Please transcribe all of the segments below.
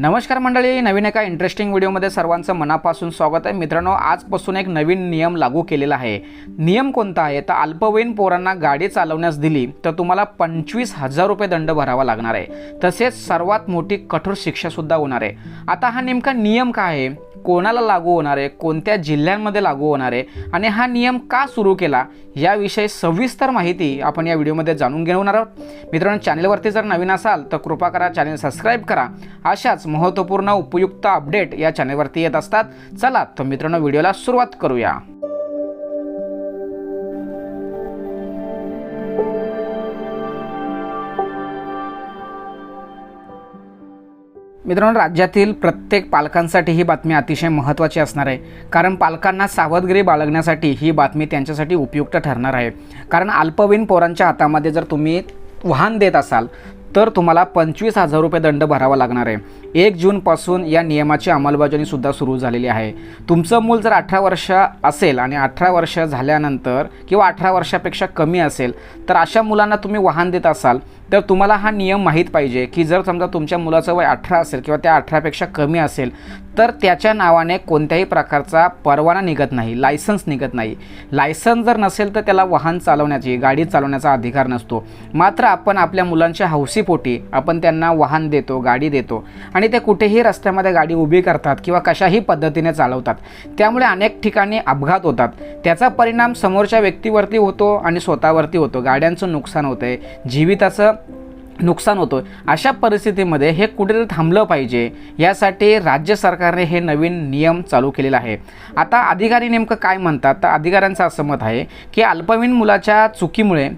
नमस्कार मंडळी नवीन एका इंटरेस्टिंग व्हिडिओमध्ये सर्वांचं मनापासून स्वागत आहे. मित्रांनो आजपासून एक नवीन नियम लागू केलेला आहे. नियम कोणता आहे? तर अल्पवयीन पोरांना गाडी चालवण्यास दिली तर तुम्हाला पंचवीस हजार रुपये दंड भरावा लागणार आहे. तसेच सर्वात मोठी कठोर शिक्षासुद्धा होणार आहे. आता हा नेमका नियम काय आहे? कोणाला लागू होणार आहे? कोणत्या जिल्ह्यांमध्ये लागू होणार आहे? आणि हा नियम का सुरू केला? याविषयी सविस्तर माहिती आपण या व्हिडिओमध्ये जाणून घेणार आहोत. मित्रांनो चॅनलवरती जर नवीन असाल तर कृपा करा चॅनल सबस्क्राईब करा. अशाच महत्त्वपूर्ण उपयुक्त अपडेट या चॅनलवरती येत असतात. चला तर मित्रांनो व्हिडिओला सुरुवात करूया. मित्रांनो राज्यातील प्रत्येक पालकांसाठी ही बातमी अतिशय महत्त्वाची असणार आहे. कारण पालकांना सावधगिरी बाळगण्यासाठी ही बातमी त्यांच्यासाठी उपयुक्त ठरणार आहे. कारण अल्पवयीन पोरांच्या हातामध्ये जर तुम्ही वाहन देत असाल तर तुम्हाला पंचवीस हजार रुपये दंड भरावा लागणार आहे. एक जूनपासून या नियमाची अंमलबजावणीसुद्धा सुरू झालेली आहे. तुमचं मूल जर अठरा वर्ष असेल आणि अठरा वर्ष झाल्यानंतर किंवा अठरा वर्षापेक्षा कमी असेल तर अशा मुलांना तुम्ही वाहन देत असाल तर तुम्हाला हा नियम माहीत पाहिजे की जर समजा तुमच्या मुलाचं वय अठरा असेल किंवा त्या अठरापेक्षा कमी असेल तर त्याच्या नावाने कोणत्याही प्रकारचा परवाना निघत नाही लायसन्स निघत नाही. लायसन्स जर नसेल तर त्याला वाहन चालवण्याची गाडी चालवण्याचा अधिकार नसतो. मात्र आपण आपल्या मुलांच्या हौसीपोटी आपण त्यांना वाहन देतो गाडी देतो. आणि ते कुठेही रस्त्यामध्ये गाडी उभी करतात किंवा कशाही पद्धतीने चालवतात. त्यामुळे अनेक ठिकाणी अपघात होतात. त्याचा परिणाम समोरच्या व्यक्तीवरती होतो आणि स्वतःवरती होतो. गाड्यांचं नुकसान होतं आहे जीविताचं नुकसान होतं अशा परिस्थितीमध्ये हे कुठेतरी थांबलं पाहिजे. यासाठी राज्य सरकारने हे नवीन नियम चालू केलेला आहे. आता अधिकारी नेमकं काय म्हणतात? तर अधिकाऱ्यांचं असं मत आहे की अल्पवयीन मुलाच्या चुकीमुळे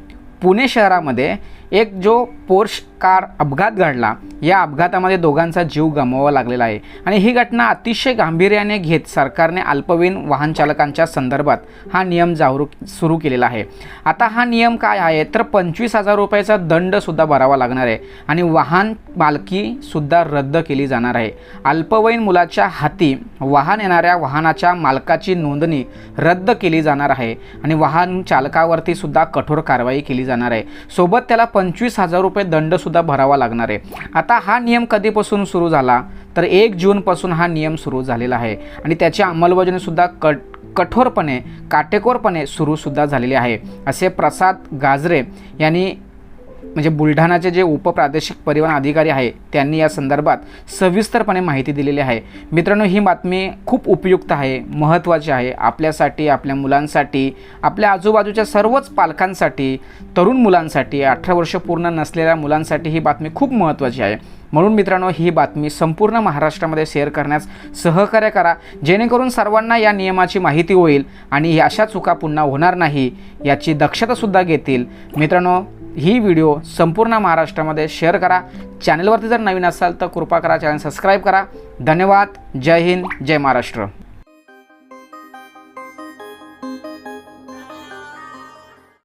पुणे शहरामध्ये एक जो पोर्श कार अपघात घडला या अपघातामध्ये दोघांचा जीव गमवावा लागलेला आहे. आणि ही घटना अतिशय गांभीर्याने घेत सरकारने अल्पवयीन वाहन चालकांच्या संदर्भात हा नियम जागरूक सुरू केलेला आहे. आता हा नियम काय आहे? तर पंचवीस हजार रुपयाचा दंडसुद्धा भरावा लागणार आहे आणि वाहन मालकीसुद्धा रद्द केली जाणार आहे. अल्पवयीन मुलाच्या हाती वाहन येणाऱ्या वाहनाच्या मालकाची नोंदणी रद्द केली जाणार आहे आणि वाहन चालकावरती सुद्धा कठोर कारवाई केली जाणार आहे. सोबत त्याला पंचवीस हजार रुपये दंडसुद्धा भरावा लागणार आहे. आता हा नियम कधीपासून सुरू झाला? तर एक जूनपासून हा नियम सुरू झालेला आहे. आणि त्याची अंमलबजावणीसुद्धा कट कठोरपणे काटेकोरपणे सुरूसुद्धा झालेले आहे. असे प्रसाद गाजरे यांनी म्हणजे बुलढाणाचे जे उपप्रादेशिक परिवहन अधिकारी आहे त्यांनी या संदर्भात सविस्तरपणे माहिती दिलेली आहे. मित्रांनो ही बातमी खूप उपयुक्त आहे महत्त्वाची आहे. आपल्यासाठी आपल्या मुलांसाठी आपल्या आजूबाजूच्या सर्वच पालकांसाठी तरुण मुलांसाठी अठरा वर्ष पूर्ण नसलेल्या मुलांसाठी ही बातमी खूप महत्त्वाची आहे. म्हणून मित्रांनो ही बातमी संपूर्ण महाराष्ट्रामध्ये शेअर करण्यास सहकार्य करा. जेणेकरून सर्वांना या नियमाची माहिती होईल आणि अशा चुका पुन्हा होणार नाही याची दक्षतासुद्धा घेतील. मित्रांनो ही व्हिडिओ संपूर्ण महाराष्ट्रामध्ये शेअर करा. चॅनलवरती जर नवीन असाल तर कृपा करा चॅनल सबस्क्राईब करा. धन्यवाद. जय हिंद जय महाराष्ट्र.